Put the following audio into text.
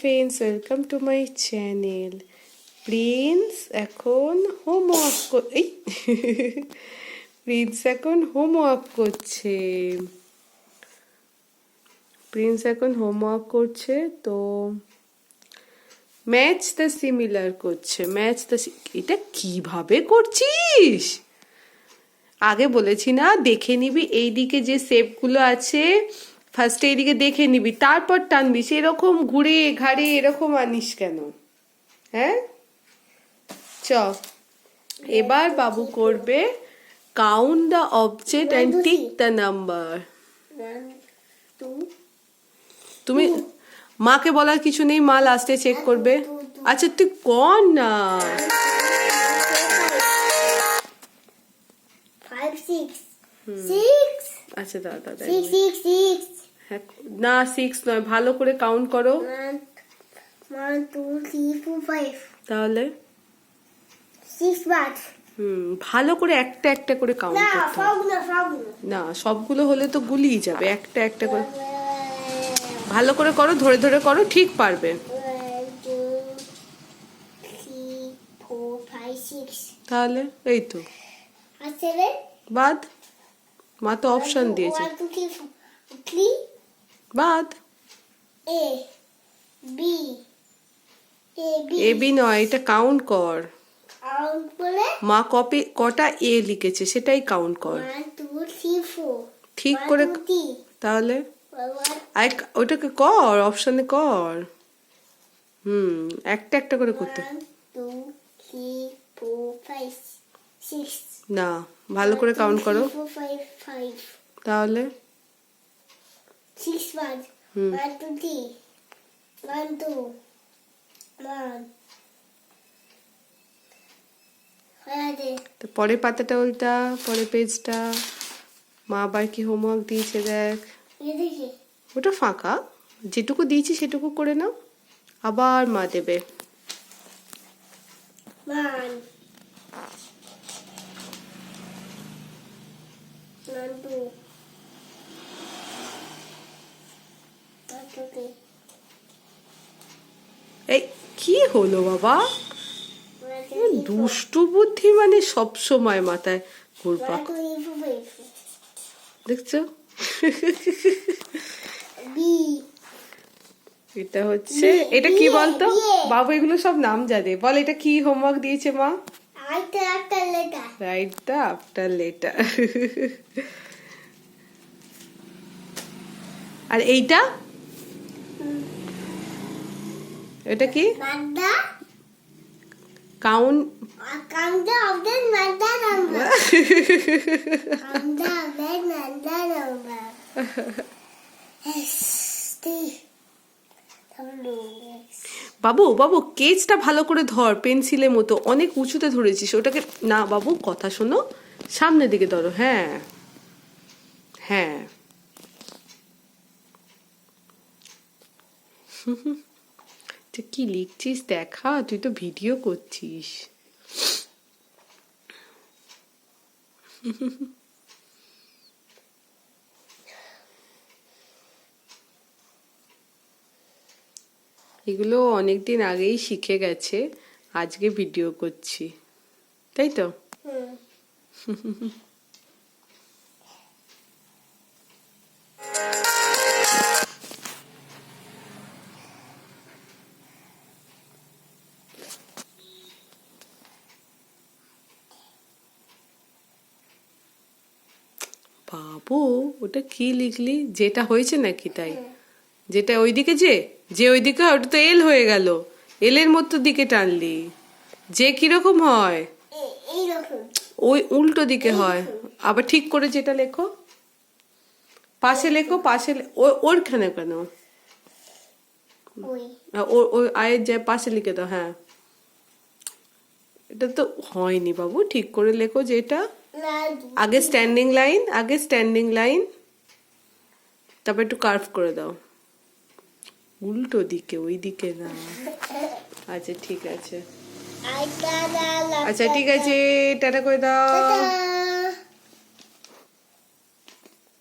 Friends welcome to my channel Prince এখন homework এই Prince এখন হোমওয়ার্ক করছে। প্রিন্স এখন হোমওয়ার্ক করছে, তো ম্যাচ দ্য সিমিলার করছে। ম্যাচ দ্য এটা কীভাবে করছিস? আগে বলেছি না, দেখে নিবি। এইদিকে যে শেপগুলো আছে ফার্স্টে এদিকে দেখে নিবি তারপর টানবি সেরকম ঘুরে ঘাড়ে এরকম আনিস কেন? হ্যাঁ? চ। এবার বাবু করবে count the object and tick the number তুমি মাকে বলার কিছু নেই মা লাস্টে চেক করবে। আচ্ছা তুই কর না. আচ্ছা দাদা না সিক্স নয় ভালো করে কাউন্ট করো. তাহলে? হুম ভালো করে একটা একটা করে কাউন্ট না করতে না সব না না সবগুলো হলে তো গুলিয়ে যাবে একটা একটা করে। ভালো করে করো ধরে ধরে করো ঠিক পারবে. তাহলে এই তো। বাদ। মা তো অপশন দিয়েছে। বাদ। A B A B A B নয় এটা কাউন্ট কর। কাউন্ট করে মা কপি কটা এ লিখেছে সেটাই কাউন্ট কর। 1 2 3 4 ঠিক করে তাহলে? আই ওটাকে কর অপশনে কর। হুম একটা একটা করে করতে। না ভালো করে কাউন্ট করো। তাহলে 1 2 Six one. Hmm. One, two, three. One, two. One. তো পরের পাতাটা উল্টা পরের পেজটা মা আবার কি হোমওয়ার্ক দিয়েছে দেখ। ওটা ফাঁকা যেটুকু দিয়েছি সেটুকু করে নাও আবার মা দেবে One. One, two. One, two, three. এই কি হলো বাবা. দুষ্টু বুদ্ধি মানে সব সময় মাথায় ঘুরপাক. দেখছ? এটা হচ্ছে এটা কি বলতো? বাবু এগুলো সব নাম জানে। বল এটা কি হোমওয়ার্ক দিয়েছে মা? রাইট দা আফটার লেটার আর এইটা? এটা কি? বাবু বাবু কেচটা ভালো করে ধর পেন্সিলের মতো। অনেক উঁচুতে ধরেছিস। ওটাকে না বাবু কথা শোনো। সামনের দিকে ধরো হ্যাঁ। হ্যাঁ। তুই কি লিখছিস? দেখা তুই তো ভিডিও করছিস। এগুলো অনেকদিন আগেই শিখে গেছে আজকে ভিডিও করছি। তাই তো? বাবু ওটা কি লিখলি? যেটা হয়েছে নাকি তাই? যেটা ওইদিকে যে? যে ওইদিকে ওটা তো এল হয়ে গেল। এলের মতো দিকে টানলি। যে কীরকম হয়? ওই উল্টো দিকে হয়। আবার ঠিক করে যেটা লেখো। পাশে লেখো পাশে ওরখানে কেন? ওই। আয়ের যে পাশে লিখে দাও হ্যাঁ। এটা তো হয়নি বাবু ঠিক করে লেখো যেটা। আগে স্ট্যান্ডিং লাইন আগে স্ট্যান্ডিং লাইন তারপর একটু কার্ভ করে দাও। উল্টো দিকে ওই দিকে না। আচ্ছা ঠিক আছে। আচ্ছা ঠিক আছে টাটা করে দাও।